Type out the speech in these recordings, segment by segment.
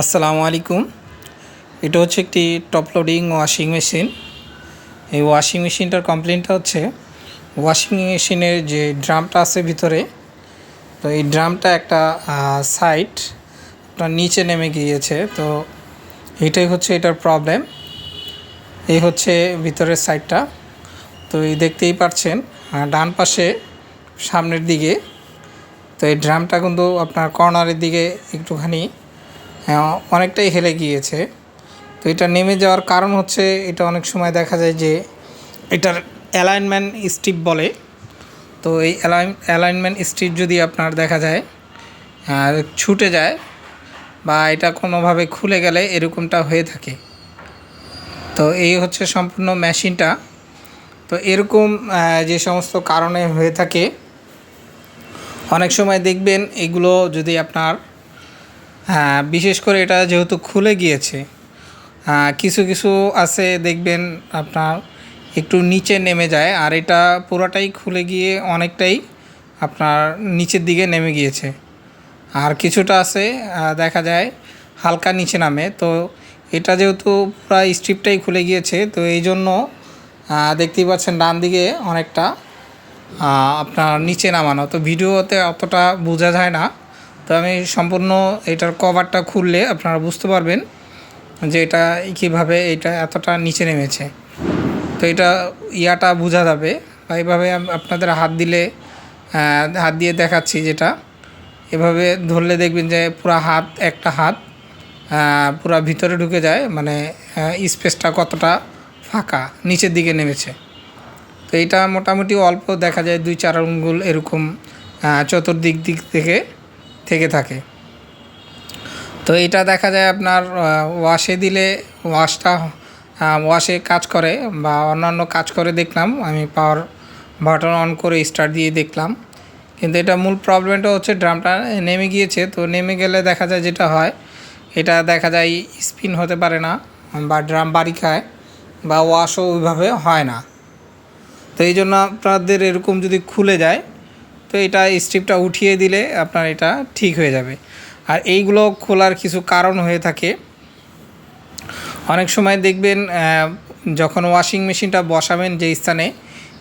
আসসালামু আলাইকুম। এটা হচ্ছে একটি টপ লোডিং ওয়াশিং মেশিন। এই ওয়াশিং মেশিনটার কমপ্লেনটা হচ্ছে, ওয়াশিং মেশিনের যে ড্রামটা আছে ভিতরে, তো এই ড্রামটা একটা সাইড নিচে নেমে গিয়েছে। তো এটাই হচ্ছে এটার প্রবলেম। এই হচ্ছে ভিতরের সাইডটা তো এই দেখতেই পাচ্ছেন ডান পাশে, সামনের দিকে। তো এই ড্রামটা কিন্তু আপনার কর্নারের দিকে একটুখানি অনেকটাই হেলে গিয়েছে। তো এটা নেমে যাওয়ার কারণ হচ্ছে এটা অনেক সময় দেখা যায় যে এটার অ্যালাইনমেন্ট স্ট্রিপ বলে। তো এই অ্যালাইন, অ্যালাইনমেন্ট স্ট্রিপ যদি আপনার দেখা যায় ছুটে যায় বা এটা কোনোভাবে খুলে গেলে এরকমটা হয়ে থাকে। তো এই হচ্ছে সম্পূর্ণ মেশিনটা। তো এরকম যে সমস্ত কারণে হয়ে থাকে, অনেক সময় দেখবেন এগুলো যদি আপনার হ্যাঁ বিশেষ করে এটা যেহেতু খুলে গিয়েছে কিছু কিছু আছে দেখবেন আপনার একটু নিচে নেমে যায়, আর এটা পুরোটাই খুলে গিয়ে অনেকটাই আপনার নিচের দিকে নেমে গিয়েছে। আর কিছুটা আছে দেখা যায় হালকা নিচে নামে, তো এটা যেহেতু প্রায় স্ট্রিপটাই খুলে গিয়েছে, তো এই জন্য দেখতেই পাচ্ছেন ডান দিকে অনেকটা আপনার নিচে নামানো। তো ভিডিওতে অতটা বোঝা যায় না তো আমি সম্পূর্ণ এটার কভারটা খুললে আপনারা বুঝতে পারবেন যে এটা কীভাবে এটা এতটা নিচে নেমেছে। তো এটা ইয়াটা বোঝা যাবে বা এইভাবে আপনাদের হাত দিলে হাত দিয়ে দেখাচ্ছি যেটা। এভাবে ধরলে দেখবেন যে পুরো হাত, একটা হাত পুরো ভিতরে ঢুকে যায় মানে স্পেসটা কতটা ফাঁকা, নিচের দিকে নেমেছে। তো এটা মোটামুটি অল্প দেখা যায়, দুই চার আঙ্গুল এরকম চতুর্দিক দিক থেকে। থেকে থাকে। তো এটা দেখা যায় আপনার ওয়াশে দিলে ওয়াশটা ওয়াশে কাজ করে বা অন্যান্য কাজ করে দেখলাম। আমি পাওয়ার বাটন অন করে স্টার্ট দিয়ে দেখলাম। কিন্তু এটা মূল প্রবলেমটা হচ্ছে ড্রামটা নেমে গিয়েছে। তো নেমে গেলে দেখা যায় যেটা হয়, এটা দেখা যায় স্পিন হতে পারে না বা ড্রাম বাড়ি খায় বা ওয়াশও ওইভাবে হয় না। তো এই জন্য আপনাদের এরকম যদি খুলে যায় তো এটা স্ট্রিপটা উঠিয়ে দিলে আপনার এটা ঠিক হয়ে যাবে। আর এইগুলো খোলার কিছু কারণ হয়ে থাকে। অনেক সময় দেখবেন যখন ওয়াশিং মেশিনটা বসাবেন যে স্থানে,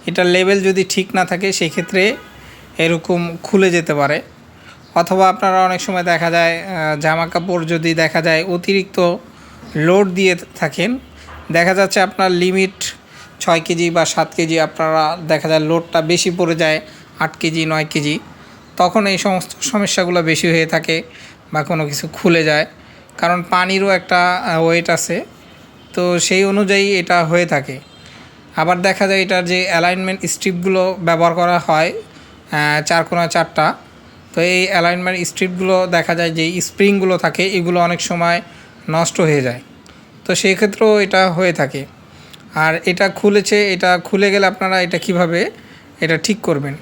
এটা লেভেল যদি ঠিক না থাকে সেই ক্ষেত্রে এরকম খুলে যেতে পারে। অথবা আপনারা অনেক সময় দেখা যায় জামা কাপড় যদি দেখা যায় অতিরিক্ত লোড দিয়ে থাকেন, দেখা যাচ্ছে আপনার লিমিট ছয় কেজি বা সাত কেজি আপনারা দেখা যায় লোডটা বেশি পড়ে যায়। আট কেজি নয় কেজি তখন এই সমস্ত সমস্যাগুলো বেশি হয়ে থাকে বা কোনো কিছু খুলে যায়। কারণ পানিরও একটা ওয়েট আছে। তো সেই অনুযায়ী এটা হয়ে থাকে। আবার দেখা যায় এটার যে অ্যালাইনমেন্ট স্ট্রিপগুলো ব্যবহার করা হয় আহ, চার কোনা চারটা তো এই অ্যালাইনমেন্ট স্ট্রিপগুলো দেখা যায় যে স্প্রিংগুলো থাকে এগুলো অনেক সময় নষ্ট হয়ে যায়। তো সেই ক্ষেত্রেও এটা হয়ে থাকে। আর এটা খুলেছে এটা খুলে গেলে আপনারা এটা কীভাবে এটা ঠিক করবেন?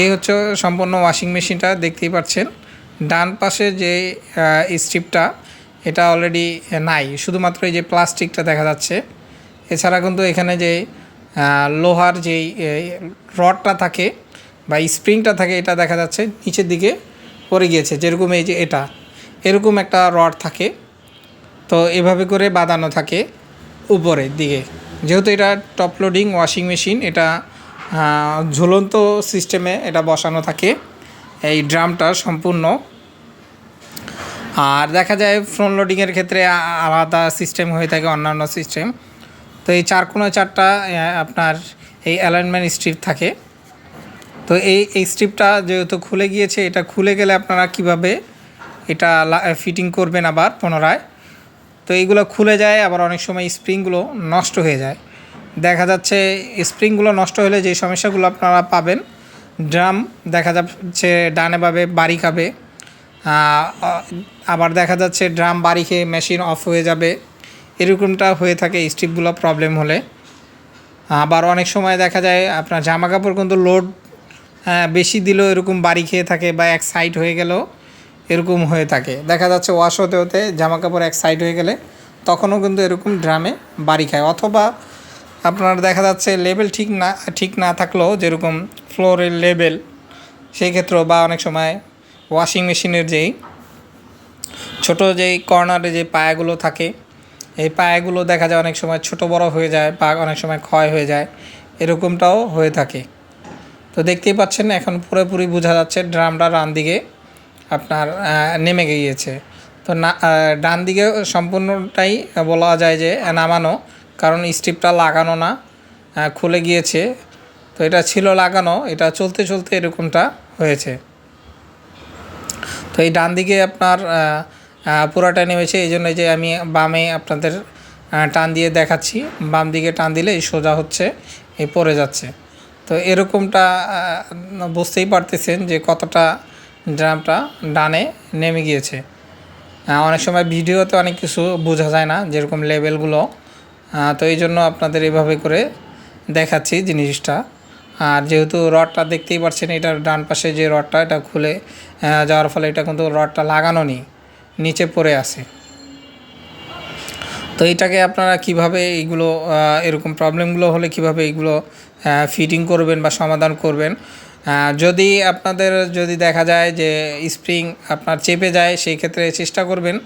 এই হচ্ছে সম্পূর্ণ ওয়াশিং মেশিনটা দেখতেই পাচ্ছেন। ডান পাশে যে স্ট্রিপটা এটা অলরেডি নাই। শুধুমাত্র এই যে প্লাস্টিকটা দেখা যাচ্ছে। এছাড়া কিন্তু এখানে যে লোহার যেই রডটা থাকে বা স্প্রিংটা থাকে, এটা দেখা যাচ্ছে নিচের দিকে পড়ে গিয়েছে। যেরকম এই যে এটা, এরকম একটা রড থাকে। তো এভাবে করে বাঁধানো থাকে উপরের দিকে। যেহেতু এটা টপ লোডিং ওয়াশিং মেশিন এটা ঝুলন্ত সিস্টেমে এটা বসানো থাকে। এই ড্রামটা সম্পূর্ণ। আর দেখা যায় ফ্রন্ট লোডিংয়ের ক্ষেত্রে আলাদা সিস্টেম হয়ে থাকে, অন্যান্য সিস্টেম তো এই চার কোনো চারটা আপনার এই অ্যালাইনমেন্ট স্ট্রিপ থাকে। তো এই এই স্ট্রিপটা যেহেতু খুলে গিয়েছে, এটা খুলে গেলে আপনারা কীভাবে এটা ফিটিং করবেন আবার পুনরায়? তো এইগুলো খুলে যায়, আবার অনেক সময় স্প্রিংগুলো নষ্ট হয়ে যায়। দেখা যাচ্ছে স্প্রিংগুলো নষ্ট হলে যে সমস্যাগুলো আপনারা পাবেন, ড্রাম দেখা যাচ্ছে ডানে ভাবে বাড়ি খাবে আবার দেখা যাচ্ছে ড্রাম বাড়ি খেয়ে মেশিন অফ হয়ে যাবে, এরকমটা হয়ে থাকে স্ট্রিপগুলো প্রবলেম হলে। আবার অনেক সময় দেখা যায় আপনার জামা কাপড় কিন্তু লোড বেশি দিলেও এরকম বাড়ি খেয়ে থাকে বা এক সাইড হয়ে গেলেও এরকম হয়ে থাকে। দেখা যাচ্ছে ওয়াশ হতে হতে জামা কাপড় এক সাইড হয়ে গেলে তখনও কিন্তু এরকম ড্রামে বাড়ি খায়। অথবা আপনার দেখা যাচ্ছে লেভেল ঠিক না ঠিক না থাকলেও যেরকম ফ্লোরের লেভেল সেই ক্ষেত্রেও বা অনেক সময় ওয়াশিং মেশিনের যেই ছোট যেই কর্নারে যে পায়াগুলো থাকে, এই পায়াগুলো দেখা যায় অনেক সময় ছোট বড় হয়ে যায় বা অনেক সময় ক্ষয় হয়ে যায়, এরকমটাও হয়ে থাকে। তো দেখতেই পাচ্ছেন এখন পুরোপুরি বোঝা যাচ্ছে ড্রামটা ডান দিকে আপনার নেমে গিয়েছে। তো না ডান দিকে সম্পূর্ণটাই বলা যায় যে নামানো। কারণ স্ট্রিপটা লাগানো না খুলে গিয়েছে। তো এটা ছিল লাগানো, এটা চলতে চলতে এরকমটা হয়েছে। তো এই ডান দিকে আপনার পুরাটা নেমেছে, এই জন্য যে আমি বামে আপনাদের টান দিয়ে দেখাচ্ছি। বাম দিকে টান দিলে সোজা হচ্ছে, এই পড়ে যাচ্ছে। তো এরকমটা বুঝতেই পারতেছেন যে কতটা ড্রামটা ডানে নেমে গিয়েছে। অনেক সময় ভিডিওতে অনেক কিছু বোঝা যায় না, যেরকম লেভেলগুলো তো এই জন্য আপনাদের এভাবে করে দেখাচ্ছি জিনিসটা। আর যেহেতু রডটা দেখতেই পাচ্ছেন এটার ডান পাশে যে রডটা, এটা খুলে যাওয়ার ফলে এটা কিন্তু রডটা লাগানো নেই, নিচে পড়ে আছে। তো এটাকে আপনারা কীভাবে এইগুলো এরকম প্রবলেমগুলো হলে কীভাবে এইগুলো ফিটিং করবেন বা সমাধান করবেন যদি আপনাদের, যদি দেখা যায় যে স্প্রিং আপনার চেপে যায়, সেই ক্ষেত্রে চেষ্টা করবেন,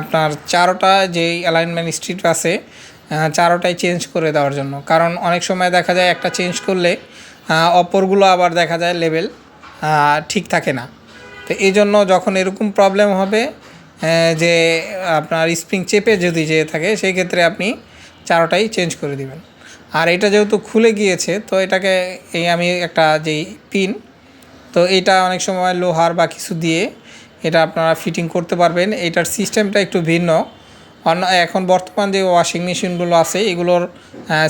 আপনার চারোটা যেই অ্যালাইনমেন্ট স্ট্রিট আছে চারোটাই চেঞ্জ করে দেওয়ার জন্য। কারণ অনেক সময় দেখা যায় একটা চেঞ্জ করলে অপরগুলো আবার দেখা যায় লেভেল ঠিক থাকে না। তো এই জন্য যখন এরকম প্রবলেম হবে যে আপনার স্প্রিং চেপে যদি যেয়ে থাকে, সেই ক্ষেত্রে আপনি চারোটাই চেঞ্জ করে দিবেন। আর এটা যেহেতু খুলে গিয়েছে, তো এটাকে এই আমি একটা যেই পিন তো এটা অনেক সময় লোহার বা কিছু দিয়ে এটা আপনারা ফিটিং করতে পারবেন। এটার সিস্টেমটা একটু ভিন্ন। অন্য, এখন বর্তমান যে ওয়াশিং মেশিনগুলো আছে, এগুলোর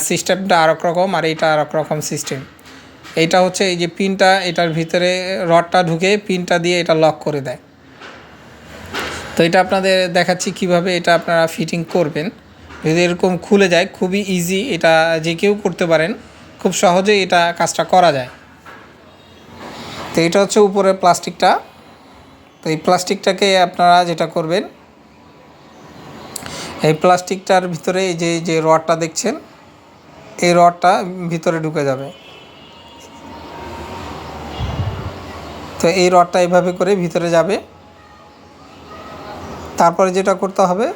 সিস্টেমটা আরেক রকম আর এটা আরেক রকম সিস্টেম এইটা হচ্ছে এই যে পিনটা এটার ভিতরে রডটা ঢুকে পিনটা দিয়ে এটা লক করে দেয়। তো এটা আপনাদের দেখাচ্ছি কীভাবে এটা আপনারা ফিটিং করবেন। যদি এরকম খুলে যায়, খুবই ইজি এটা যে কেউ করতে পারেন, খুব সহজেই এটা কাজটা করা যায়। তো এটা হচ্ছে উপরে প্লাস্টিকটা তো এই প্লাস্টিকটাকে আপনারা যেটা করবেন এই প্লাস্টিকটার ভিতরে এই যে যে রডটা দেখছেন, এই রডটা ভিতরে ঢুকে যাবে। তো এই রডটা এইভাবে করে ভিতরে যাবে। তারপরে যেটা করতে হবে,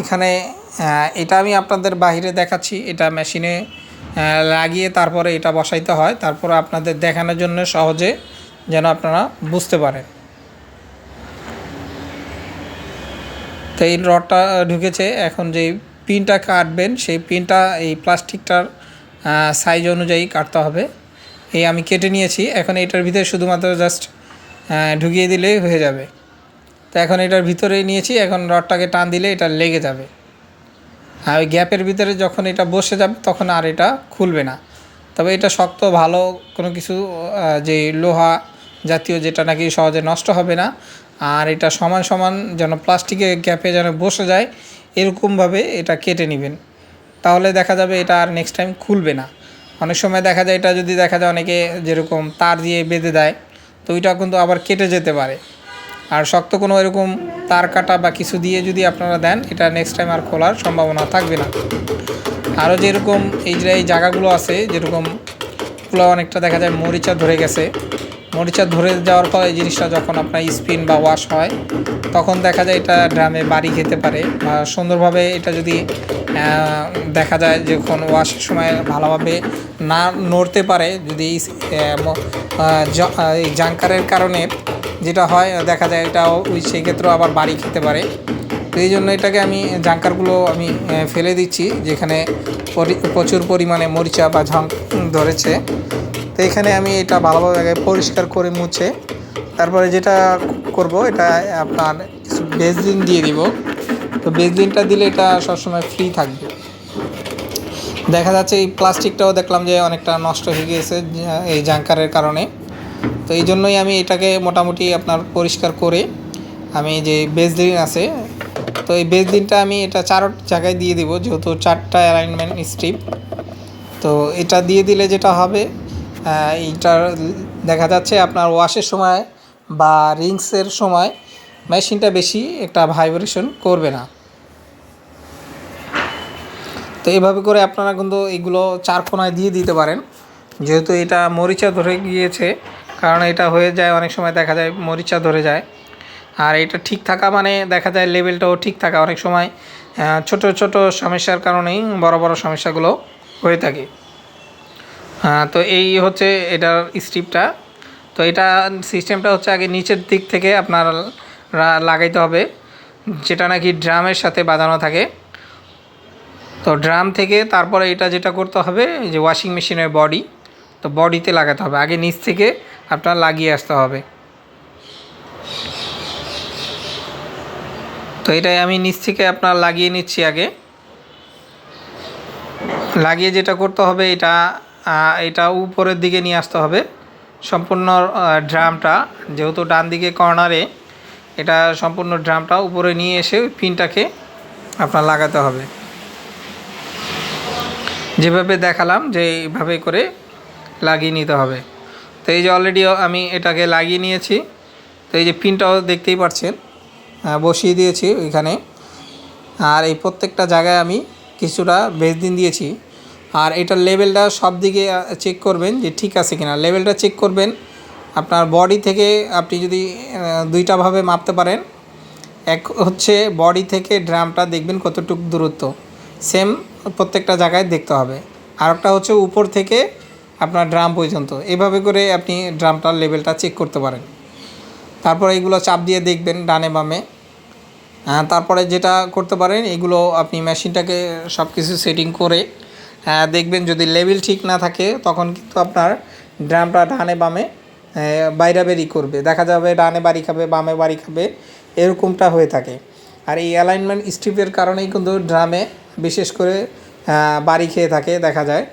এখানে এটা আমি আপনাদের বাইরে দেখাচ্ছি। এটা মেশিনে লাগিয়ে তারপরে এটা বসাইতে হয়। তারপরে আপনাদের দেখানোর জন্য সহজে যেন আপনারা বুঝতে পারেন। তো এই রডটা ঢুকেছে। এখন যে পিনটা কাটবেন, সেই পিনটা এই প্লাস্টিকটার সাইজ অনুযায়ী কাটতে হবে। এই আমি কেটে নিয়েছি। এখন এটার ভিতরে শুধুমাত্র জাস্ট ঢুকিয়ে দিলেই হয়ে যাবে। তো এখন এটার ভিতরে নিয়েছি। এখন রডটাকে টান দিলে এটা লেগে যাবে। আর ওই গ্যাপের ভিতরে যখন এটা বসে যাবে, তখন আর এটা খুলবে না। তবে এটা শক্ত, ভালো কোনো কিছু যে লোহা জাতীয় যেটা নাকি সহজে নষ্ট হবে না আর এটা সমান সমান যেন প্লাস্টিকের গ্যাপে যেন বসে যায়, এরকমভাবে এটা কেটে নেবেন। তাহলে দেখা যাবে এটা আর নেক্সট টাইম খুলবে না। অনেক সময় দেখা যায়, এটা যদি দেখা যায় অনেকে যেরকম তার দিয়ে বেঁধে দেয়, তো ওইটা কিন্তু আবার কেটে যেতে পারে। আর শক্ত কোনো এরকম তার কাটা বা কিছু দিয়ে যদি আপনারা দেন, এটা নেক্সট টাইম আর খোলার সম্ভাবনা থাকবে না। আরও যেরকম এই যে এই জায়গাগুলো আছে, যেরকমগুলো অনেকটা দেখা যায় মরিচা ধরে গেছে। মরিচা ধরে যাওয়ার ফলে এই জিনিসটা যখন আপনার স্পিন বা ওয়াশ হয়, তখন দেখা যায় এটা ড্রামে বাড়ি খেতে পারে। বা সুন্দরভাবে এটা যদি দেখা যায় যখন ওয়াশের সময় ভালোভাবে না নড়তে পারে, যদি জাঙ্কারের কারণে যেটা হয়, দেখা যায় এটা ওই সেই ক্ষেত্রেও আবার বাড়ি খেতে পারে। এই জন্য এটাকে আমি জাঙ্কারগুলো আমি ফেলে দিচ্ছি, যেখানে পরি- প্রচুর পরিমাণে মরিচা বা ঝং ধরেছে। তো এখানে আমি এটা ভালোভাবে আগে পরিষ্কার করে মুছে, তারপরে যেটা করব, এটা আপনার বেসলিন দিয়ে দিব। তো বেসলিনটা দিলে এটা সবসময় ফ্রি থাকবে। দেখা যাচ্ছে এই প্লাস্টিকটাও দেখলাম যে অনেকটা নষ্ট হয়ে গিয়েছে এই জাঙ্কারের কারণে। তো এই জন্যই আমি এটাকে মোটামুটি আপনার পরিষ্কার করে আমি যে বেসলিন আছে, তো এই বেসলিনটা আমি এটা চার জায়গায় দিয়ে দিব, যেহেতু চারটা অ্যালাইনমেন্ট স্ট্রিপ তো এটা দিয়ে দিলে যেটা হবে এইটার দেখা যাচ্ছে আপনার ওয়াশের সময় বা রিংসের সময় মেশিনটা বেশি একটা ভাইব্রেশন করবে না। তো এইভাবে করে আপনারা কিন্তু এগুলো চার কোনায় দিয়ে দিতে পারেন। যেহেতু এটা মরিচা ধরে গিয়েছে, কারণ এটা হয়ে যায় অনেক সময় দেখা যায় মরিচা ধরে যায়। আর এটা ঠিক থাকা মানে দেখা যায় লেভেলটাও ঠিক থাকা অনেক সময় ছোট ছোট সমস্যার কারণেই বড় বড় সমস্যাগুলো হয়ে থাকে। তো এই হচ্ছে এটার স্ট্রিপটা তো এটা সিস্টেমটা হচ্ছে আগে নিচের দিক থেকে আপনার লাগাইতে হবে, যেটা নাকি ড্রামের সাথে বাঁধানো থাকে। তো ড্রাম থেকে তারপরে এটা যেটা করতে হবে যে ওয়াশিং মেশিনের বডি তো বডিতে লাগাতে হবে। আগে নিচ থেকে আপনার লাগিয়ে আসতে হবে। তো এটাই আমি নিচ থেকে আপনার লাগিয়ে নিচ্ছি আগে। লাগিয়ে যেটা করতে হবে, এটা এটা উপরের দিকে নিয়ে আসতে হবে। সম্পূর্ণ ড্রামটা যেহেতু ডান দিকে কর্নারে, এটা সম্পূর্ণ ড্রামটা উপরে নিয়ে এসে পিনটাকে আপনার লাগাতে হবে। যেভাবে দেখালাম যে এইভাবে করে লাগিয়ে নিতে হবে। তো এই যে অলরেডি আমি এটাকে লাগিয়ে নিয়েছি। তো এই যে পিনটাও দেখতেই পাচ্ছেন বসিয়ে দিয়েছি ওইখানে। আর এই প্রত্যেকটা জায়গায় আমি কিছুটা বেসদিন দিয়েছি। আর এটার লেভেলটা সব দিকে চেক করবেন যে ঠিক আছে কিনা। লেভেলটা চেক করবেন, আপনার বডি থেকে আপনি যদি দুইটাভাবে মাপতে পারেন। এক হচ্ছে বডি থেকে ড্রামটা দেখবেন কতটুকু দূরত্ব। সেম প্রত্যেকটা জায়গায় দেখতে হবে। আর একটা হচ্ছে উপর থেকে আপনার ড্রাম পর্যন্ত। এভাবে করে আপনি ড্রামটার লেভেলটা চেক করতে পারেন। তারপরে এগুলো চাপ দিয়ে দেখবেন ডানে বামে। তারপরে যেটা করতে পারেন, এগুলো আপনি মেশিনটাকে সব কিছু সেটিং করে দেখবেন যদি লেভেল ঠিক না থাকে, তখন কিন্তু আপনার ড্রামটা ডানে বামে বাইরা বেরি করবে। দেখা যাবে ডানে বাড়ি খাবে, বামে বাড়ি খাবে, এরকমটা হয়ে থাকে। আর এই অ্যালাইনমেন্ট স্ট্রিপের কারণেই কিন্তু ড্রামে বিশেষ করে বাড়ি খেয়ে থাকে, দেখা যায়।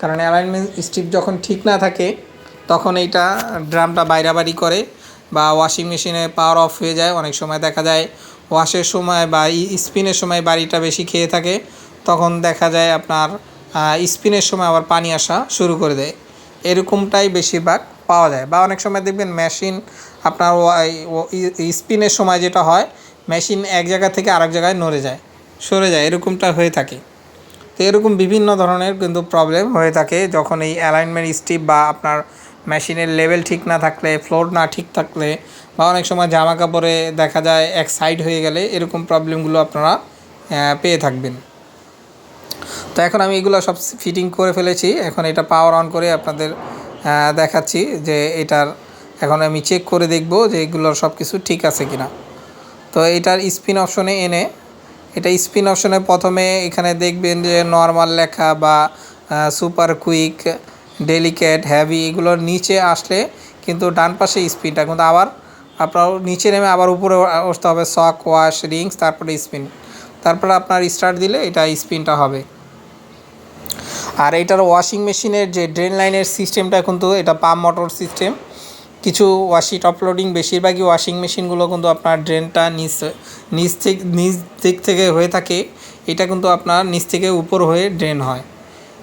কারণ অ্যালাইনমেন্ট স্ট্রিপ যখন ঠিক না থাকে, তখন এইটা ড্রামটা বাইরা বাইরাবাড়ি করে বা ওয়াশিং মেশিনে পাওয়ার অফ হয়ে যায়। অনেক সময় দেখা যায় ওয়াশের সময় বা স্পিনের সময় বাড়িটা বেশি খেয়ে থাকে। তখন দেখা যায় আপনার স্পিনের সময় আবার পানি আসা শুরু করে দেয়। এরকমটাই বেশিরভাগ পাওয়া যায়। বা অনেক সময় দেখবেন মেশিন আপনার স্পিনের সময় যেটা হয়, মেশিন এক জায়গা থেকে আরেক জায়গায় নড়ে যায়, সরে যায়, এরকমটা হয়ে থাকে। তো এরকম বিভিন্ন ধরনের কিন্তু প্রবলেম হয়ে থাকে যখন এই অ্যালাইনমেন্ট স্টিপ বা আপনার মেশিনের লেভেল ঠিক না থাকলে ফ্লোর না ঠিক থাকলে, বা অনেক সময় জামা কাপড়ে দেখা যায় এক সাইড হয়ে গেলে এরকম প্রবলেমগুলো আপনারা পেয়ে থাকবেন। তো এখন আমি এগুলো সব ফিটিং করে ফেলেছি। এখন এটা পাওয়ার অন করে আপনাদের দেখাচ্ছি যে এটার, এখন আমি চেক করে দেখব যে এগুলোর সব কিছু ঠিক আছে কিনা। তো এটার স্পিন অপশনে এনে, এটা স্পিন অপশনে প্রথমে এখানে দেখবেন যে নর্মাল লেখা বা সুপার কুইক ডেলিকেট হ্যাভি এগুলোর নিচে আসলে কিন্তু ডান পাশে স্পিনটা কিন্তু আবার আপনার নিচে নেমে আবার উপরে আসতে হবে সক ওয়াশ রিংস তারপরে স্পিন তারপরে আপনার স্টার্ট দিলে এটা স্পিনটা হবে। আর এটার ওয়াশিং মেশিনের যে ড্রেন লাইনের সিস্টেমটা কিন্তু এটা পাম্প মোটর সিস্টেম কিছু ওয়াশি টপ লোডিং বেশিরভাগই ওয়াশিং মেশিনগুলো কিন্তু আপনার ড্রেনটা নিচ নিচ থেকে, নিচ দিক থেকে হয়ে থাকে। এটা কিন্তু আপনার নিচ থেকে উপর হয়ে ড্রেন হয়।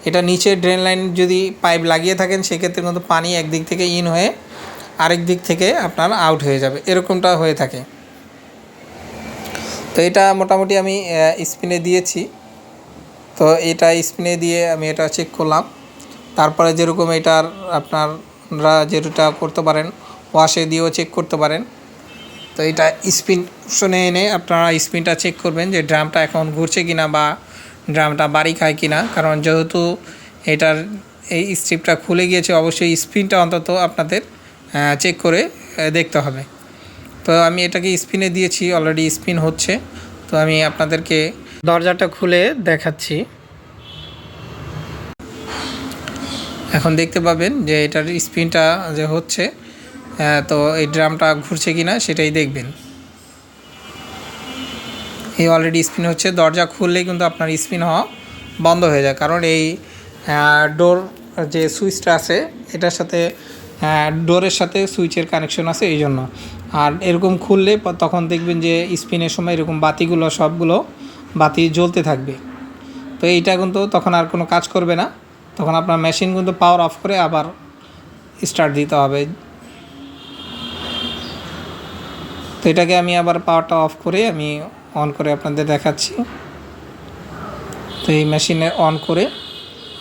এটা নিচে ড্রেন লাইন যদি পাইপ লাগিয়ে থাকেন, সেক্ষেত্রে কিন্তু পানি একদিক থেকে ইন হয়ে আরেক দিক থেকে আপনার আউট হয়ে যাবে। এরকমটা হয়ে থাকে। তো এটা মোটামুটি আমি স্পিনে দিয়েছি। তো এটা স্পিনে দিয়ে আমি এটা চেক করলাম। তারপরে যেরকম এটার আপনারা যেটা করতে পারেন ওয়াশে দিয়েও চেক করতে পারেন। তো এটা স্পিন শুনে এনে আপনারা স্পিনটা চেক করবেন যে ড্রামটা এখন ঘুরছে কিনা বা ড্রামটা বাড়ি খায় কিনা। কারণ যেহেতু এটার এই স্ট্রিপটা খুলে গিয়েছে, অবশ্যই স্পিনটা অন্তত আপনাদের চেক করে দেখতে হবে। তো আমি এটাকে স্পিনে দিয়েছি অলরেডি স্পিন হচ্ছে। তো আমি আপনাদেরকে দরজাটা খুলে দেখাচ্ছি। এখন দেখতে পাবেন যে এটার স্পিনটা যে হচ্ছে তো এই ড্রামটা ঘুরছে কিনা সেটাই দেখবেন। এই অলরেডি স্পিন হচ্ছে, দরজা খুললেই কিন্তু আপনার স্পিন হওয়া বন্ধ হয়ে যায়। কারণ এই ডোর যে সুইচটা আছে, এটার সাথে ডোরের সাথে সুইচের কানেকশন আছে এই জন্য আর এরকম খুললে তখন দেখবেন যে স্পিনের সময় এরকম বাতিগুলো, সবগুলো বাতি জ্বলতে থাকবে। তো এইটা কিন্তু তখন আর কোনো কাজ করবে না। তখন আপনার মেশিন কিন্তু পাওয়ার অফ করে আবার স্টার্ট দিতে হবে। তো এটাকে আমি আবার পাওয়ারটা অফ করে আমি অন করে আপনাদের দেখাচ্ছি। তো এই মেশিনে অন করে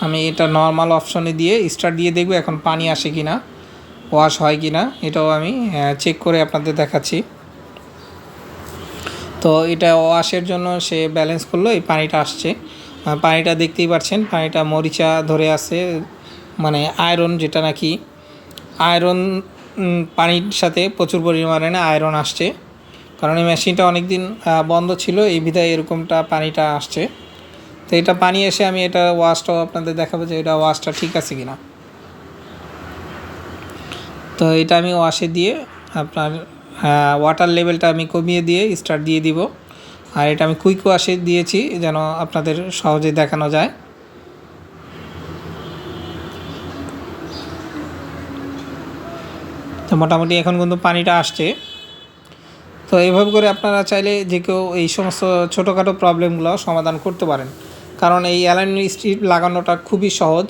আমি এটা নর্মাল অপশনে দিয়ে স্টার্ট দিয়ে দেখব এখন পানি আসে কি না ওয়াশ হয় কি না এটাও আমি চেক করে আপনাদের দেখাচ্ছি। তো এটা ওয়াশের জন্য সে ব্যালেন্স করল, এই পানিটা আসছে। পানিটা দেখতেই পাচ্ছেন, পানিটা মরিচা ধরে আছে মানে আয়রন যেটা নাকি আয়রন পানির সাথে প্রচুর পরিমাণে আয়রন আসছে। কারণ এই মেশিনটা অনেক দিন বন্ধ ছিল, এই বিধায় এরকমটা পানিটা আসছে। তো এটা পানি এসে আমি এটা ওয়াশটাও আপনাদের দেখাবো যে এটা ওয়াশটা ঠিক আছে কিনা। তো এটা আমি ওয়াশে দিয়ে আপনার ওয়াটার লেভেলটা আমি কমিয়ে দিয়ে স্টার্ট দিয়ে দিব। আর এটা আমি কুইক ওয়াশে দিয়েছি যেন আপনাদের সহজে দেখানো যায়। তো মোটামুটি এখন কিন্তু পানিটা আসছে। তো এইভাবে করে আপনারা চাইলে যে কেউ এই সমস্ত ছোটোখাটো প্রবলেমগুলো সমাধান করতে পারেন। কারণ এই অ্যালাইন স্ট্রিপ লাগানোটা খুবই সহজ।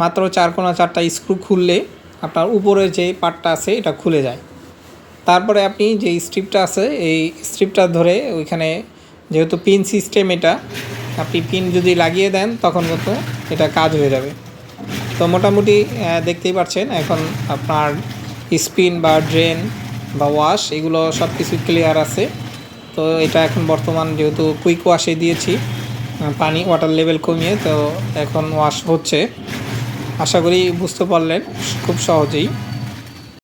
মাত্র চার কোনা চারটা স্ক্রু খুললে আপনার উপরে যে পার্টটা আছে, এটা খুলে যায়। তারপরে আপনি যে স্ট্রিপটা আছে, এই স্ট্রিপটা ধরে ওইখানে যেহেতু পিন সিস্টেম এটা, আপনি পিন যদি লাগিয়ে দেন, তখন কিন্তু এটা কাজ হয়ে যাবে। তো মোটামুটি দেখতেই পাচ্ছেন, এখন আপনার স্পিন বা ড্রেন বা ওয়াশ এগুলো সব কিছু ক্লিয়ার আছে। তো এটা এখন বর্তমান যেহেতু কুইক ওয়াশে দিয়েছি পানি ওয়াটার লেভেল কমিয়ে, তো এখন ওয়াশ হচ্ছে। আশা করি বুঝতে পারলেন খুব সহজেই।